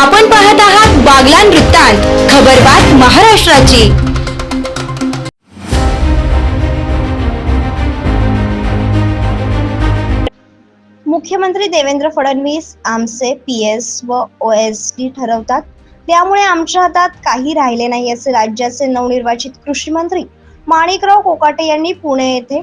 आपण पाहत आहात बागलान वृत्तांत खबरबात महाराष्ट्राची. मुख्यमंत्री देवेंद्र फडणवीस आमचे पी एस व ओ एस डी ठरवतात. त्यामुळे आमच्या हातात काही राहिले नाही असे राज्याचे नवनिर्वाचित कृषी मंत्री माणिकराव कोकाटे यांनी पुणे येथे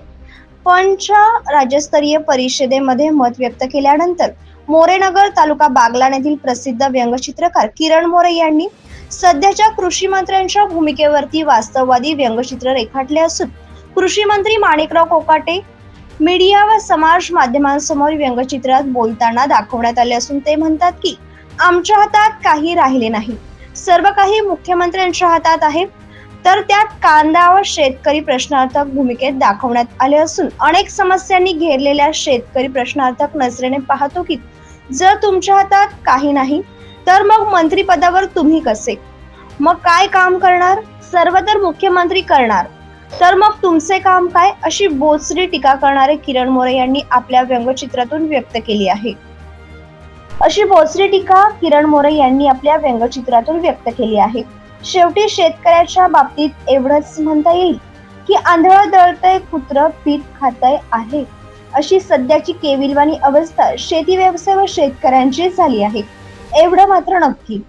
सरपंचच्या राज्यस्तरीय परिषदेमध्ये मत व्यक्त केल्यानंतर मोरेनगर तालुका बागलाण येथील प्रसिद्ध व्यंगचित्रकार किरण मोरे यांनी सध्याच्या कृषी मंत्र्यांच्या भूमिकेवरती वास्तववादी व्यंगचित्र रेखाटले असून कृषी मंत्री माणिकराव कोकाटे मीडिया व समाज माध्यमांसमोर व्यंगचित्रात बोलताना दाखवण्यात आले असून ते म्हणतात की आमच्या हातात काही राहिले नाही. सर्व काही मुख्यमंत्र्यांच्या हातात आहे. तर त्यात कांदा व शेतकरी प्रश्नार्थक भूमिकेत दाखवण्यात आले असून अनेक समस्यांनी घेरलेल्या शेतकरी प्रश्नार्थक नजरेने पाहतो की जर तुमच्या हातात काही नाही तर मग मंत्रीपदावर तुम्ही कसे? मग काय काम करणार? सर्व तर मुख्यमंत्री करणार. तर मग तुमचे काम काय? अशी बोचरी टीका करणारे किरण मोरे यांनी आपल्या व्यंगचित्रातून व्यक्त केली आहे. अशी बोचरी टीका किरण मोरे यांनी आपल्या व्यंगचित्रातून व्यक्त केली आहे. शेवटी शेतकऱ्याच्या बाबतीत एवढंच म्हणता येईल की आंधळ दळतय कुत्र पीठ खातय आहे. अशी सध्याची केविलवाणी अवस्था शेती व्यवसाय व शेतकऱ्यांची झाली आहे. एवढं मात्र नक्की.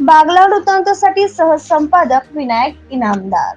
बागला वृत्तांतासाठी सहसंपादक विनायक इनामदार.